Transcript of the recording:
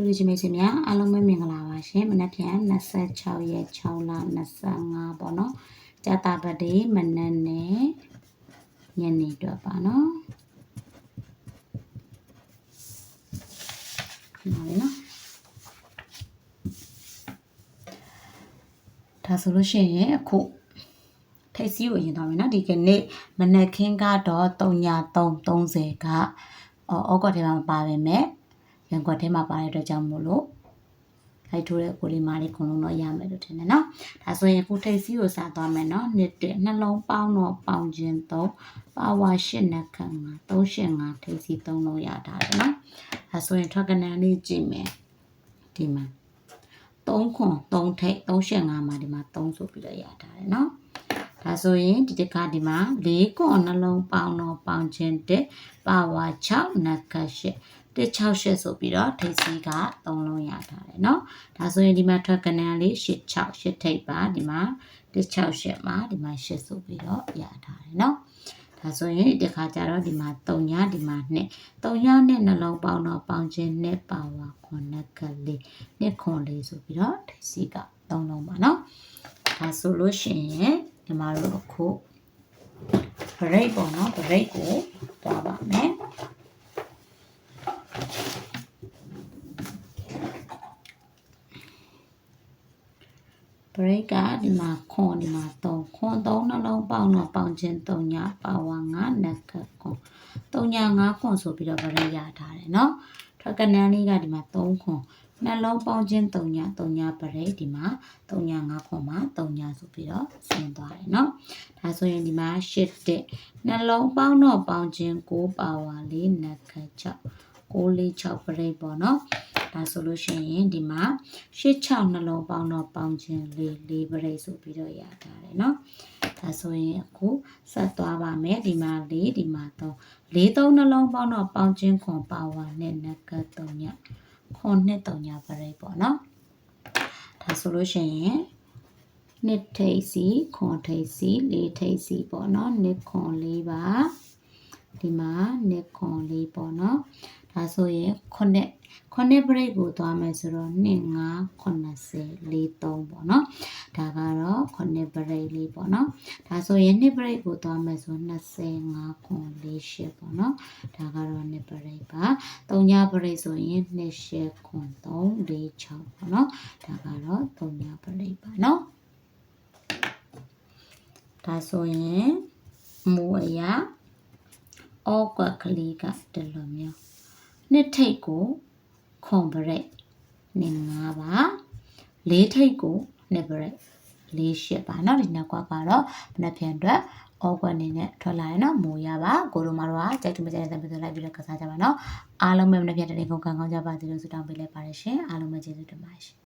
လူလူချင်းမိတ်ဆွေများအားလုံးပဲမင်္ဂလာပါရှင်မနက်ဖြန်26ရက်6လ25ပေါ့နော်ကြာတာပတိမနက်နဲ့ညနေအတွက်ပါနော်ခဏလေးနော်ဒါဆိုလို့ရှိရင်အခုထိတ်စီးကိုရင်သွားမယ်နော်ဒီကနေ့မနက်ခင်းကတော့3.330ကအော်ဩဂတ်ထဲမှာမပါပါမယ် ရန်ကွက်ထဲမှာပါတဲ့အတွက်ကြောင့်မို့လို့လိုက်ထိုးတဲ့ကိုလေးမားလေးခုံလုံးတော့ရမယ်လို့ထင်တယ်နော်ဒါဆိုရင်အခုထိတ်စီးကိုစသွားမယ်နော်နှစ်တနှလုံးပေါင်းတော့ပေါင်းခြင်း3ပါဝါ8နှက်ခန့်မှာ385ထိတ်စီး3လုံးရတာတယ်နော်ဒါဆိုရင်ထွက်ကနန်းလေးကြည့်မယ်ဒီမှာ3ခွန်3ထိတ်385မှာဒီမှာ3ဆိုပြီးတော့ရတာတယ်နော်ဒါဆိုရင်ဒီတစ်ခါဒီမှာ၄ခွန်နှလုံးပေါင်းတော့ပေါင်းခြင်း1ပါဝါ6နှက်ခန့်8 168ဆိုပြီးတော့ထိပ်စီးက3လုံးရထားတယ်เนาะဒါဆိုရင်ဒီမှာထွက်ကနန်းလေး86 8ထိပ်ပါဒီမှာ168မှာဒီမှာ8ဆိုပြီးတော့ရထားတယ်เนาะဒါဆိုရင်ဒီခါကျတော့ဒီမှာ3ညဒီမှာ2 3ညနဲ့နှလုံးပေါင်းတော့ပေါင်းခြင်းနဲ့ပါဝါ9ကလေးနှစ်ခွန်လေးဆိုပြီးတော့ထိပ်စီးက3လုံးပါเนาะဒါဆိုလို့ရှိရင်ဒီမှာတော့အခု break ပေါ့เนาะ break ကို break ကဒီမှာခွန်ဒီမှာ3ခွန်3နှလုံးပေါင်းတော့ပေါင်းခြင်း3ညပါဝါ9နက်ကခွန်3ည5ခွန်ဆိုပြီးတော့ break ရထားတယ်เนาะထွက်ကနန်းလေးကဒီမှာ3ခွန်နှလုံးပေါင်းခြင်း3ည3ည break ဒီမှာ3ည5ခွန်မှာ3ညဆိုပြီးတော့ဆင်းသွားတယ်เนาะဒါဆိုရင်ဒီမှာ8တဲ့နှလုံးပေါင်းတော့ပေါင်းခြင်း9ပါဝါ4နက်က6 646 break ပေါ့เนาะ ဒါဆိုလို့ရှိရင်ဒီမှာ86နှလုံးပေါင်းတော့ပေါင်းခြင်းလေးလေးပရိတ်ဆိုပြီးတော့ရတာတယ်เนาะဒါဆိုရင်အခုဆက်သွားပါမယ်ဒီမှာ၄ဒီမှာ3လေးသုံးနှလုံးပေါင်းတော့ပေါင်းခြင်းခွန်ပါဝါနဲ့နက3ညခွန်နှစ်3ညပရိတ်ပေါ့เนาะဒါဆိုလို့ရှိရင်နှစ်ထိပ်စီခွန်ထိပ်စီလေးထိပ်စီပေါ့เนาะနှစ်ခွန်လေးပါဒီမှာနှစ်ခွန်လေးပေါ့เนาะ ဒါဆိုရင်ခုနှစ်ခုနှစ် break ကိုသွားမယ်ဆိုတော့2 5 80 43ပေါ့နော်ဒါကတော့ခုနှစ် break လေးပေါ့နော်ဒါဆိုရင်နှစ် break ကိုသွားမယ်ဆို25ခွန်48ပေါ့နော်ဒါကတော့နှစ် break ပါ3ည break ဆိုရင်2ရှက်ခွန်3 46ပေါ့နော်ဒါကတော့3ည break ပါနော်ဒါဆိုရင်မူအရာအောက်ကကလေးကဒီလိုမျိုး နှစ်ထိတ်ကိုခွန်ဘရက်နင်၅ပါလေးထိတ်ကိုနှစ်ဘရက်လေးရှစ်ပါเนาะဒီနှစ်ကွက်ကတော့မနှက်ပြန်အတွက်အောကွက်နေနဲ့ထွက်လာရင်တော့မူရပါကိုတို့မတို့ကကြိုက်တူမကြိုက်တဲ့ပြန်လိုက်ပြီးတော့ကစားကြပါเนาะအားလုံးပဲမနှက်ပြန်တဲ့ကုန်ကန်ကောင်းကြပါစေလို့ဆုတောင်းပေးလိုက်ပါတယ်ရှင်အားလုံးပဲကျေးဇူးတင်ပါတယ်ရှင်